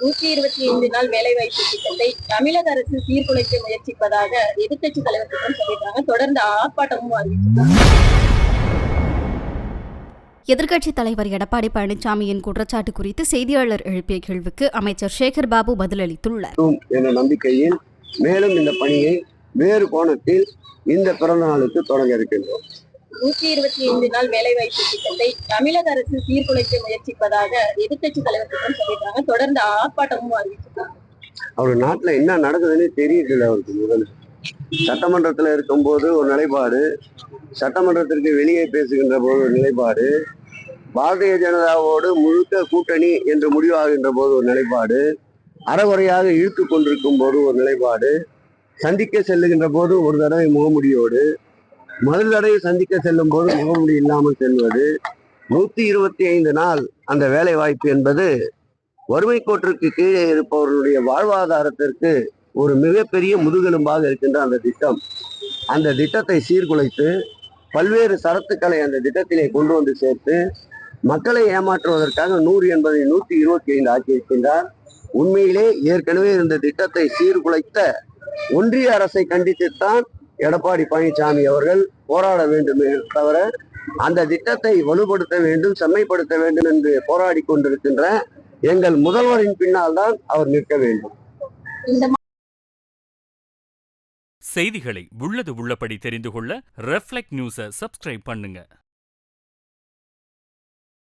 நூற்றி இருபத்தி ஐந்து நாள் வேலைவாய்ப்பு திட்டத்தை தமிழக அரசு சீர்குலைக்க முயற்சிப்பதாக எதிர்க்கட்சி தலைவர் குற்றம் சொல்லியிருக்காங்க தொடர்ந்து ஆர்ப்பாட்டமும் அறிவிச்சிருக்காங்க எதிர்க்கட்சித் தலைவர் எடப்பாடி பழனிசாமியின் குற்றச்சாட்டு குறித்து செய்தியாளர் எழுப்பிய கேள்விக்கு அமைச்சர் சேகர் பாபு பதிலளித்துள்ளார். என்ற நம்பிக்கையில் மேலும் இந்த பணியை வேறு கோணத்தில் இந்த பிறந்த நாளுக்கு தொடங்க இருக்கின்றோம். நூற்றி இருபத்தி ஐந்து நாள் வேலைவாய்ப்பு திட்டத்தை தமிழக அரசு சீர்குலைக்க முயற்சிப்பதாக எதிர்க்கட்சி தலைவர் குற்றம் சொல்லியிருக்காங்க தொடர்ந்து ஆர்ப்பாட்டமும் அறிவிச்சிருக்காங்க அவர் நாட்டுல என்ன நடக்குதுன்னு தெரியல அவருக்கு முதல்ல. சட்டமன்றத்துல இருக்கும்போது ஒரு நிலைப்பாடு சட்டமன்றத்திற்கு வெளியே பேசுகின்ற போது ஒரு நிலைப்பாடு பாரதிய ஜனதாவோடு முழுக்க கூட்டணி என்று முடிவாகின்ற போது ஒரு நிலைப்பாடு அறகுறையாக இழுத்து கொண்டிருக்கும் போது ஒரு நிலைப்பாடு சந்திக்க செல்லுகின்ற போது ஒரு தடவை முகமுடியோடு முதல் தடவை சந்திக்க செல்லும் போது முகமுடி இல்லாமல் செல்வது. நூத்தி இருபத்தி ஐந்து நாள் அந்த வேலை வாய்ப்பு என்பது வறுமை கோட்டிற்கு கீழே இருப்பவர்களுடைய வாழ்வாதாரத்திற்கு ஒரு மிகப்பெரிய முதுகெலும்பாக இருக்கின்ற அந்த திட்டம். அந்த திட்டத்தை சீர்குலைத்து பல்வேறு சரத்துக்களை அந்த திட்டத்திலே கொண்டு வந்து சேர்த்து மக்களை ஏமாற்றுவதற்காக நூறு என்பதை நூற்றி இருபத்தி ஐந்து ஆக்கி இருக்கின்றார் உண்மையிலே ஏற்கனவே இந்த திட்டத்தை சீர்குலைத்த ஒன்றிய அரசை கண்டித்துத்தான் எடப்பாடி பழனிசாமி அவர்கள் போராட வேண்டுமே தவிர அந்த திட்டத்தை வலுப்படுத்த வேண்டும் செம்மைப்படுத்த வேண்டும் என்று போராடி கொண்டிருக்கின்ற எங்கள் முதல்வரின் பின்னால் தான் அவர் நிற்க வேண்டும். செய்திகளை உள்ளது உள்ளபடி தெரிந்து கொள்ள ரெஃப்ளெக்ட் நியூஸை சப்ஸ்கிரைப் பண்ணுங்க.